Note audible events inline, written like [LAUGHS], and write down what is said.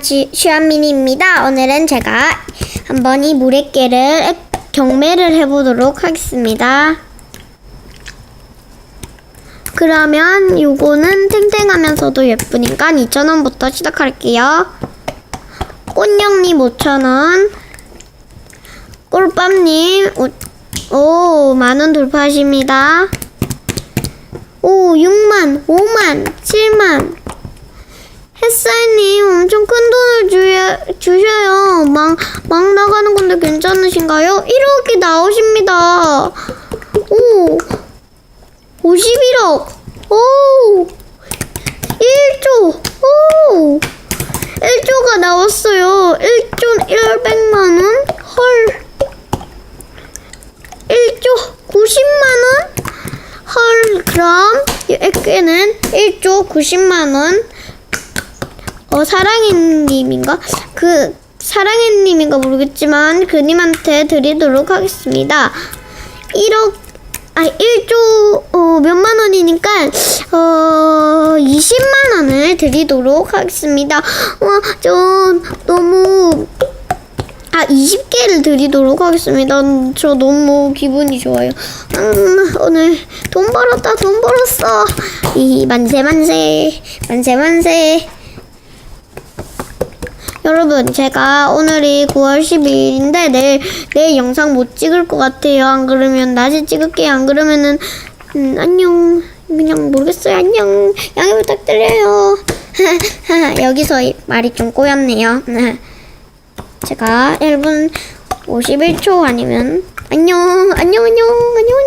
지, 슈아미니입니다. 오늘은 제가 한번 이 물에깨를 경매를 해보도록 하겠습니다. 그러면 요거는 탱탱하면서도 예쁘니까 2,000원부터 시작할게요. 꽃냥님 5,000원. 꿀밤님, 오, 오, 만원 돌파하십니다. 오, 6만, 5만, 7만. 막, 막 나가는 건데 괜찮으신가요? 1억이 나오십니다. 오, 51억. 오, 1조. 오, 1조가 나왔어요. 1조 100만원? 헐. 1조 90만 원? 헐, 그럼, 이 액괴는 1조 90만 원. 어, 사랑해님인가? 그, 사랑해님인가 모르겠지만, 그님한테 드리도록 하겠습니다. 1억, 아, 1조, 어, 몇만 원이니까, 어, 20만 원을 드리도록 하겠습니다. 와, 저, 너무, 아, 20개를 드리도록 하겠습니다. 음, 저 너무 기분이 좋아요. 음, 오늘 돈 벌었다, 돈 벌었어. 이, 만세, 만세, 만세, 만세. 여러분, 제가 오늘이 9월 12일인데 내일 내일 영상 못 찍을 것 같아요. 안 그러면 낮에 찍을게요. 안 그러면은 음, 안녕. 그냥 모르겠어요. 안녕. 양해 부탁드려요. [LAUGHS] 여기서 이 말이 좀 꼬였네요. [LAUGHS] 제가 1분 51초 아니면 안녕. 안녕 안녕. 안녕 안녕.